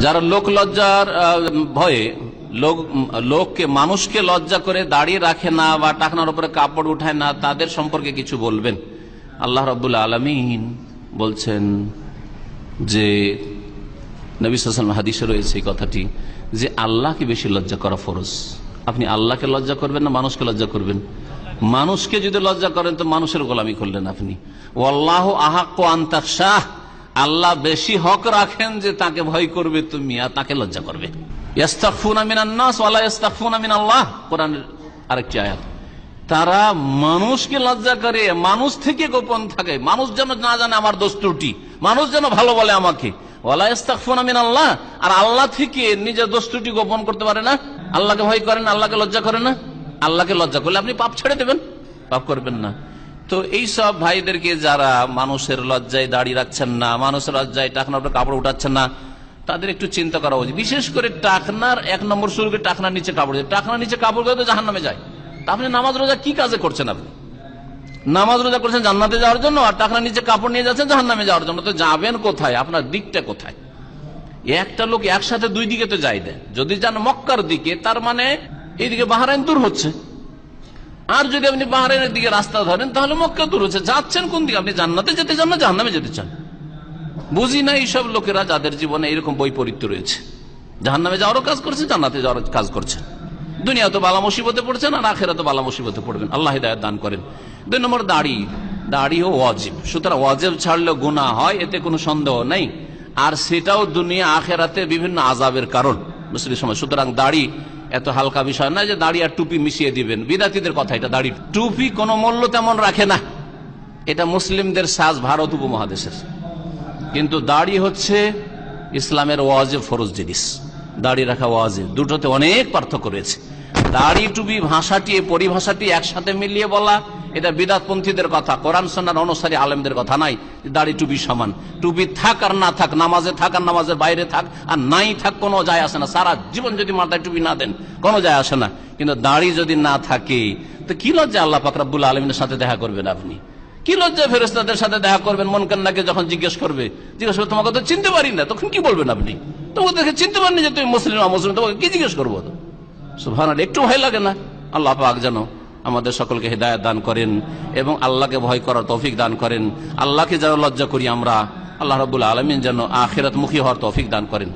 যারা লোক লজ্জার ভয়ে লোক, লোককে, মানুষকে লজ্জা করে দাঁড়িয়ে রাখে না বা টাকনার উপরে কাপড় উঠায় না, তাদের সম্পর্কে কিছু বলবেন? আল্লাহ রবুল্লা আলমিন বলছেন যে, নবী সাল হাদিসে রয়েছে এই কথাটি যে, আল্লাহকে বেশি লজ্জা করা ফরজ। আপনি আল্লাহকে লজ্জা করবেন না মানুষকে লজ্জা করবেন? মানুষকে যদি লজ্জা করেন তো মানুষের গোলামি করলেন আপনি। ও আল্লাহ আহাক্ক আন্তাক শাহ আল্লাহ বেশি হক রাখেন যে তাকে ভয় করবে তুমি আর তাকে লজ্জা করবে। আরেকটি আয়াত। তারা মানুষকে লজ্জা করে, মানুষ থেকে গোপন থাকে। মানুষ যেন না জানে আমার দোষ ত্রুটি, মানুষ যেন ভালো বলে আমাকে। ওয়ালা আল্লাহ আর আল্লাহ থেকে নিজের দোষ ত্রুটি গোপন করতে পারে না। আল্লাহকে ভয় করেন আল্লাহকে লজ্জা করে না। আল্লাহকে লজ্জা করলে আপনি পাপ ছেড়ে দেবেন। পাপ করবেন না। তো এই সব ভাইদেরকে যারা মানুষের লজ্জায় দাঁড়িয়ে রাখছেন না, মানুষের লজ্জায় টাকনার উপরে কাপড় উঠাচ্ছেন না, তাদের একটু চিন্তা করা উচিত। বিশেষ করে টাকনার এক নম্বর শুরু করে টাকনার নিচে কাপড়। টাকনার নিচে কাপড় তো জাহান নামে যায়। তা আপনি নামাজ রোজা কি কাজে করছেন আপনি? নামাজ রোজা করছেন জান্নাতে যাওয়ার জন্য আর টাকনার নিচে কাপড় নিয়ে যাচ্ছেন জাহান নামে যাওয়ার জন্য। তো যাবেন কোথায়? আপনার দিকটা কোথায়? একটা লোক একসাথে দুই দিকে তো যাই দেয়। যদি যান মক্কার দিকে, তার মানে এইদিকে বাহারাইন দূর হচ্ছে। আর যদি আপনি বাহারাইনের দিকে রাস্তা ধরেন, তাহলে মক্কা দূর হচ্ছে যাচ্ছেন কোন দিকে? আপনি জান্নাতে যেতে চান না জাহান্নামে যেতে চান? বুঝি না এইসব লোকেরা যাদের জীবনে এরকম বৈপরীত্য রয়েছে। জাহান নামে যাওয়ারও কাজ করছে, জান্নাতে যাওয়ার কাজ করছে। দুনিয়া তো বালা মুসিবতে পড়ছেন আর আখেরা তো বালা মুসিবতে পড়বেন। আল্লাহ হিদায়ত দান করেন। দুই নম্বর, দাড়ি। দাড়িও ওয়াজিব। সুতরাং ওয়াজিব ছাড়লে গুণা হয়, এতে কোনো সন্দেহ নেই। আর সেটাও দুনিয়া, আখেরাতে বিভিন্ন আজাবের কারণ। মুসলিম সুতরাং দাড়ি এত হালকা বিষয় না যে দাড়ি আর টুপি মিশিয়ে দিবেন। বিদাতিদের কথা, এটা দাড়ি টুপি কোনো মূল্য তেমন রাখে না। এটা মুসলিমদের সাজ ভারত উপমহাদেশের। কিন্তু দাড়ি হচ্ছে ইসলামের ওয়াজে ফরজ জিনিস। দাড়ি রাখা ওয়াজে দুটোতে অনেক পার্থক্য রয়েছে। দাড়ি, টুপি, ভাষাটি পরিভাষাটি একসাথে মিলিয়ে বলা এটা বিদাতপন্থীদের কথা, কোরআন সন্ন্যার অনুসারী আলেমদের কথা নাই। দাড়ি টুপি সমান। টুপি থাক আর না থাক, নামাজে থাক আর নামাজের বাইরে থাক, আর নাই থাক কোনো যায় আসে না। সারা জীবন যদি মাথায় টুপি না দেন, কোনো যায় আসে না। কিন্তু দাড়ি যদি না থাকে, তো কি লজ্জা আল্লাহ পাকরাবুল আলমিনের সাথে দেখা করবেন আপনি? কি লজ্জা ফেরেস্তাদের সাথে দেখা করবেন? মন কান্নাকে যখন জিজ্ঞেস করবে জিজ্ঞেস করবে, তোমাকে তো চিনতে পারি না, তখন কি বলবেন আপনি? দেখে চিনতে পারেনি যে তুমি মুসলিম মুসলিম, তোমাকে কি জিজ্ঞেস করব? তো সুভান একটু ভয় লাগে না? আল্লাহ পাক যেন আমাদের সকলকে হৃদায়ত দান করেন এবং আল্লাহকে ভয় করার তৌফিক দান করেন। আল্লাহকে যেন লজ্জা করি আমরা, আল্লাহ রবুল্লা আলমিন যেন আখেরাত মুখী হওয়ার তৌফিক দান করেন।